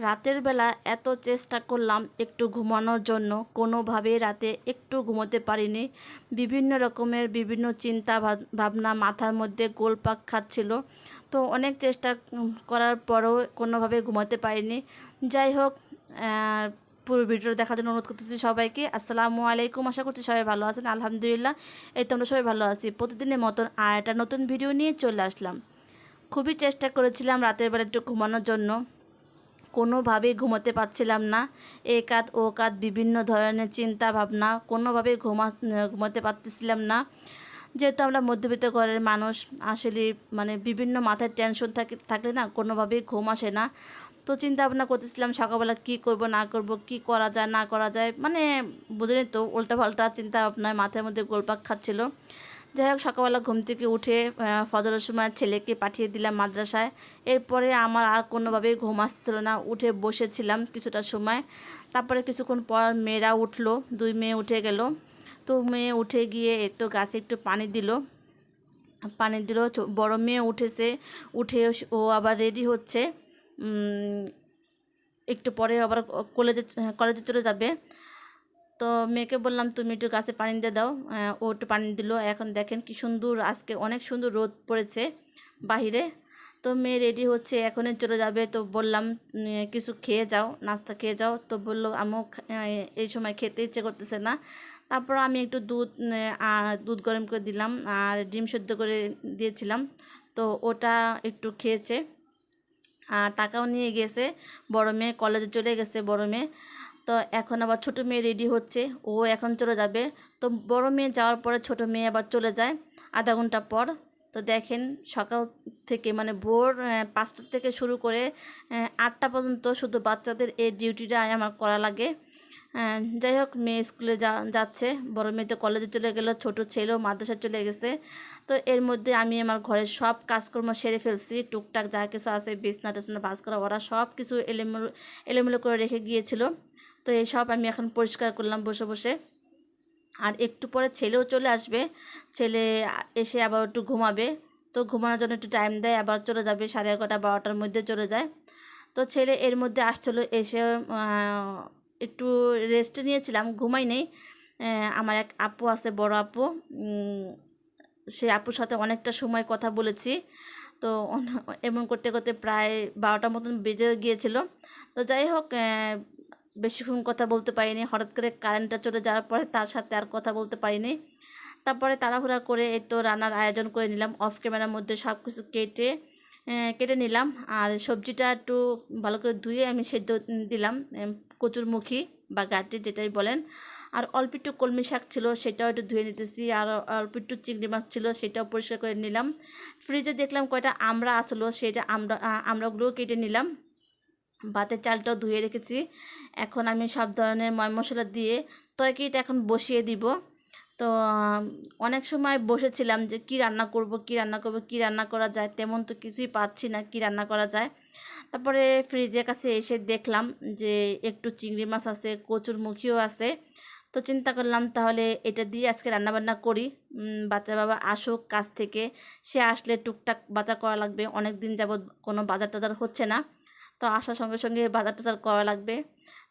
রাতের বেলা এত চেষ্টা করলাম একটু ঘুমানোর জন্য। কোনোভাবেই রাতে একটু ঘুমোতে পারিনি। বিভিন্ন রকমের বিভিন্ন চিন্তা ভাব- ভাবনা মাথার মধ্যে গোলপাক খাচ্ছিল। তো অনেক চেষ্টা করার পরেও কোনোভাবে ঘুমাতে পারিনি। যাই হোক পুরো ভিডিও দেখার জন্য অনুরোধ করতেছি সবাইকে। আসসালামু আলাইকুম, আশা করছি সবাই ভালো আছেন। আলহামদুলিল্লাহ, এই তো আমরা সবাই ভালো আছি। প্রতিদিনের মতন আর একটা নতুন ভিডিও নিয়ে চলে আসলাম। খুবই চেষ্টা করেছিলাম রাতের বেলা একটু ঘুমানোর জন্য। কোনোভাবেই ঘুমোতে পারছিলাম না। এ কাত ও কাত বিভিন্ন ধরনের চিন্তা ভাবনা কোনোভাবেই ঘুমা, ঘুমোতে পারতেছিলাম না। যেহেতু আমরা মধ্যবিত্ত ঘরের মানুষ, আসলে মানে বিভিন্ন মাথায় টেনশন থাকে, থাকলে না কোনোভাবেই ঘুম আসে না। তো চিন্তা ভাবনা করতেছিলাম সকালবেলা কী করব, না করব, কি করা যায়, না করা যায়। মানে বুঝলেন তো, উল্টাপাল্টা চিন্তা ভাবনায় মাথার মধ্যে গোলপাক খাচ্ছিল। যাই হোক, সকালবেলা ঘুম থেকে উঠে ফজরের সময় ছেলেকে পাঠিয়ে দিলাম মাদ্রাসায়। এরপরে আমার আর কোনোভাবেই ঘুম আসছিল না। উঠে বসেছিলাম কিছুটা সময়। তারপরে কিছুক্ষণ পর মেয়েরা উঠল। দুই মেয়ে উঠে গেল। তো মেয়ে উঠে গিয়ে তো গাছে একটু পানি দিল। পানি দিল বড় মেয়ে উঠেছে। উঠে ও আবার রেডি হচ্ছে। একটু পরে আবার কলেজে কলেজে চলে যাবে। তো মেয়েকে বললাম, তুমি একটু গাছে পানি দিয়ে দাও। ও একটু পানি দিল। এখন দেখেন কি সুন্দর, আজকে অনেক সুন্দর রোদ পড়েছে বাহিরে। তো মেয়ে রেডি হচ্ছে, এখনই চলে যাবে। তো বললাম কিছু খেয়ে যাও, নাস্তা খেয়ে যাও। তো বলল আমিও এই সময় খেতে ইচ্ছে করতেছে না। তারপর আমি একটু দুধ দুধ গরম করে দিলাম আর ডিম সেদ্ধ করে দিয়েছিলাম। তো ওটা একটু খেয়েছে। আর টাকাও নিয়ে গেছে, বড় মেয়ে কলেজে চলে গেছে, বড় মেয়ে। তো এখন আবার ছোটো মেয়ে রেডি হচ্ছে। ও এখন চলে যাবে। তো বড় মেয়ে যাওয়ার পরে ছোটো মেয়ে আবার চলে যায় আধা ঘণ্টা পর। তো দেখেন সকাল থেকে মানে ভোর পাঁচটা থেকে শুরু করে আটটা পর্যন্ত শুধু বাচ্চাদের এই ডিউটিটা আমার করা লাগে। যাই হোক, মেয়ে স্কুলে যা যাচ্ছে। বড় মেয়ে তো কলেজে চলে গেল, ছোট ছেলেও মাদ্রাসায় চলে গেছে। তো এর মধ্যে আমি আমার ঘরের সব কাজকর্ম সেরে ফেলছি। টুকটাক যা কিছু আছে বিছনা টিছনা ভাজ করা, ওরা সব কিছু এলোমেলো এলোমেলো করে রেখে গিয়েছিল। তো এই সব আমি এখন পরিষ্কার করলাম বসে বসে। আর একটু পরে ছেলেও চলে আসবে। ছেলে এসে আবার একটু ঘুমাবে। তো ঘুমানোর জন্য একটু টাইম দেয়, আবার চলে যাবে সাড়ে এগারোটা, বারোটার মধ্যে চলে যায়। তো ছেলে এর মধ্যে আসছিল, এসে একটু রেস্ট নিয়েছিলাম ঘুমাই নেই। আমার এক আপু আছে, বড় আপু। সে আপুর সাথে অনেকটা সময় কথা বলেছি। তো এমন করতে করতে প্রায় বারোটার মতন বেজে গিয়েছিল। তো যাই হোক বেশিক্ষণ কথা বলতে পারিনি। হঠাৎ করে কারেন্টটা চলে যাওয়ার পরে তার সাথে আর কথা বলতে পারিনি। তারপরে তাড়াহুড়া করে এই তো রান্নার আয়োজন করে নিলাম। অফ ক্যামেরার মধ্যে সব কিছু কেটে কেটে নিলাম। আর সবজিটা একটু ভালো করে ধুয়ে আমি সেদ্ধ দিলাম কচুরমুখী বা গাটি যেটাই বলেন। আর অল্প একটু কলমি শাক ছিল সেটাও একটু ধুয়ে নিতেছি। আর অল্প একটু চিংড়ি মাছ ছিল সেটাও পরিষ্কার করে নিলাম। ফ্রিজে দেখলাম কয়টা আমরা আসলো সেটা আমরা আ- আমড়াগুলোও কেটে নিলাম। ভাতের চালটাও ধুয়ে রেখেছি। এখন আমি সব ধরনের ময় মশলা দিয়ে তরকারিটা এখন বসিয়ে দিব। তো অনেক সময় বসেছিলাম যে কি রান্না করব, কি রান্না করব, কি রান্না করা যায়, তেমন তো কিছুই পাচ্ছি না কি রান্না করা যায়। তারপরে ফ্রিজের কাছে এসে দেখলাম যে একটু চিংড়ি মাছ আছে, কচুর মুখিও আছে। তো চিন্তা করলাম তাহলে এটা দিয়ে আজকে রান্নাবান্না করি। বাচ্চা বাবা আসুক কাজ থেকে, সে আসলে টুকটাক বাজার করা লাগবে অনেক দিন যাবৎ কোনো বাজার টাজার হচ্ছে না। তো আসার সঙ্গে সঙ্গে বাজার টাজার করা লাগবে।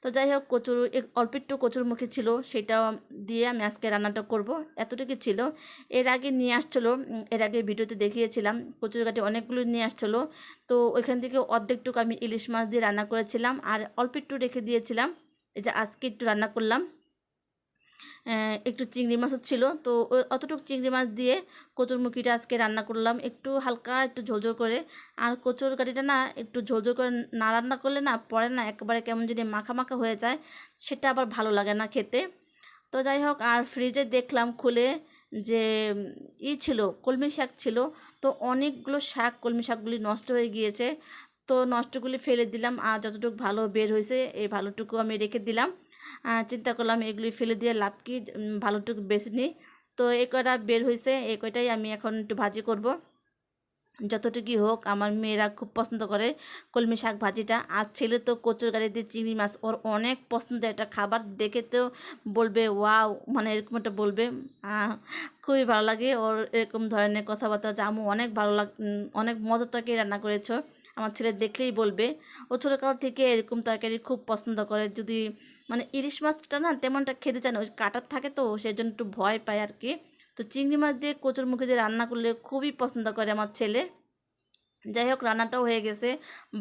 তো যাই হোক, কচুর অল্প একটু কচুর মুখে ছিল সেটা দিয়ে আমি আজকে রান্নাটা করব। এতটুকু ছিল। এর আগে নিয়ে আসছিল এর আগে ভিডিওতে দেখিয়েছিলাম, কচুর কাটি অনেকগুলো নিয়ে আসছিল। তো ওইখান থেকে অর্ধেকটুকু আমি ইলিশ মাছ দিয়ে রান্না করেছিলাম, আর অল্প একটু রেখে দিয়েছিলাম। এই যে আজকে একটু রান্না করলাম। একটু চিংড়ি মাছও ছিল। তো অতটুকু চিংড়ি মাছ দিয়ে কচুরমুখিটা আজকে রান্না করলাম। একটু হালকা, একটু ঝোলঝোল করে। আর কচুর কাঠিটা না একটু ঝোলঝোল করে না রান্না করলে না পরে না একেবারে কেমন যদি মাখা মাখা হয়ে যায়। সেটা আবার ভালো লাগে না খেতে। তো যাই হোক, আর ফ্রিজে দেখলাম খুলে যে ই ছিল, কলমি শাক ছিল। তো অনেকগুলো শাক, কলমি শাকগুলি নষ্ট হয়ে গিয়েছে। তো নষ্টগুলি ফেলে দিলাম। আর যতটুকু ভালো বের হয়েছে, এই ভালোটুকু আমি রেখে দিলাম। চিন্তা করলাম এগুলি ফেলে দিয়ে লাভ কি ভালোটুকু বেছে নিই। তো এই কয়টা বের হয়েছে এই কয়টাই আমি এখন একটু ভাজি করব। যতটুকুই হোক, আমার মেয়েরা খুব পছন্দ করে কলমি শাক ভাজিটা। আর ছেলে তো কচুর গাড়ি দিয়ে চিংড়ি মাছ, ওর অনেক পছন্দ একটা খাবার। দেখে তো বলবে, ওয়াও মানে এরকম একটা বলবে। খুবই ভালো লাগে। ওর এরকম ধরনের কথাবার্তা জামু অনেক ভালো লাগ অনেক তরকারি রান্না করেছ। আমার ছেলে দেখলেই বলবে, ও ছোটোকাল থেকে এরকম তরকারি খুব পছন্দ করে। যদি মানে ইলিশ মাছটা না তেমনটা খেতে চায় না, ওই কাটার থাকে তো সেই জন্য একটু ভয় পায় আর কি। তো চিংড়ি মাছ দিয়ে কচুর মুখে দিয়ে রান্না করলে খুবই পছন্দ করে আমার ছেলে। যাই হোক, রান্নাটাও হয়ে গেছে,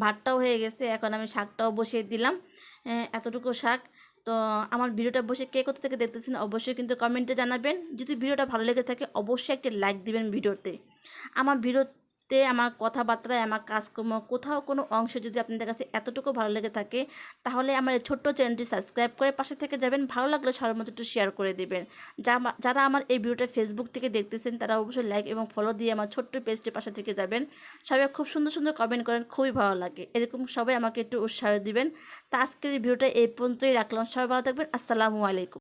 ভাতটাও হয়ে গেছে, এখন আমি শাকটাও বসিয়ে দিলাম এতটুকু শাক। তো আমার ভিডিওটা বসে কে কোথা থেকে দেখতেছেন অবশ্যই কিন্তু কমেন্টে জানাবেন। যদি ভিডিওটা ভালো লেগে থাকে, অবশ্যই একটি লাইক দিবেন ভিডিওতে। আমার ভিডিওতে আমার কথাবার্তায়, আমার কাজকর্ম, কোথাও কোনো অংশ যদি আপনাদের কাছে এতটুকু ভালো লেগে থাকে, তাহলে আমার এই ছোট্ট চ্যানেলটি সাবস্ক্রাইব করে পাশে থেকে যাবেন। ভালো লাগলে মধ্যে একটু শেয়ার করে দেবেন। যা- যারা আমার এই ভিডিওটা ফেসবুক থেকে দেখতেছেন, তারা অবশ্যই লাইক এবং ফলো দিয়ে আমার ছোট্ট পেজটির পাশে থেকে যাবেন। সবাই খুব সুন্দর সুন্দর কমেন্ট করেন, খুবই ভালো লাগে। এরকম সবাই আমাকে একটু উৎসাহ দিবেন। তা আজকের ভিডিওটা এই পর্যন্তই রাখলাম। সবাই ভালো থাকবেন। আসসালামু আলাইকুম।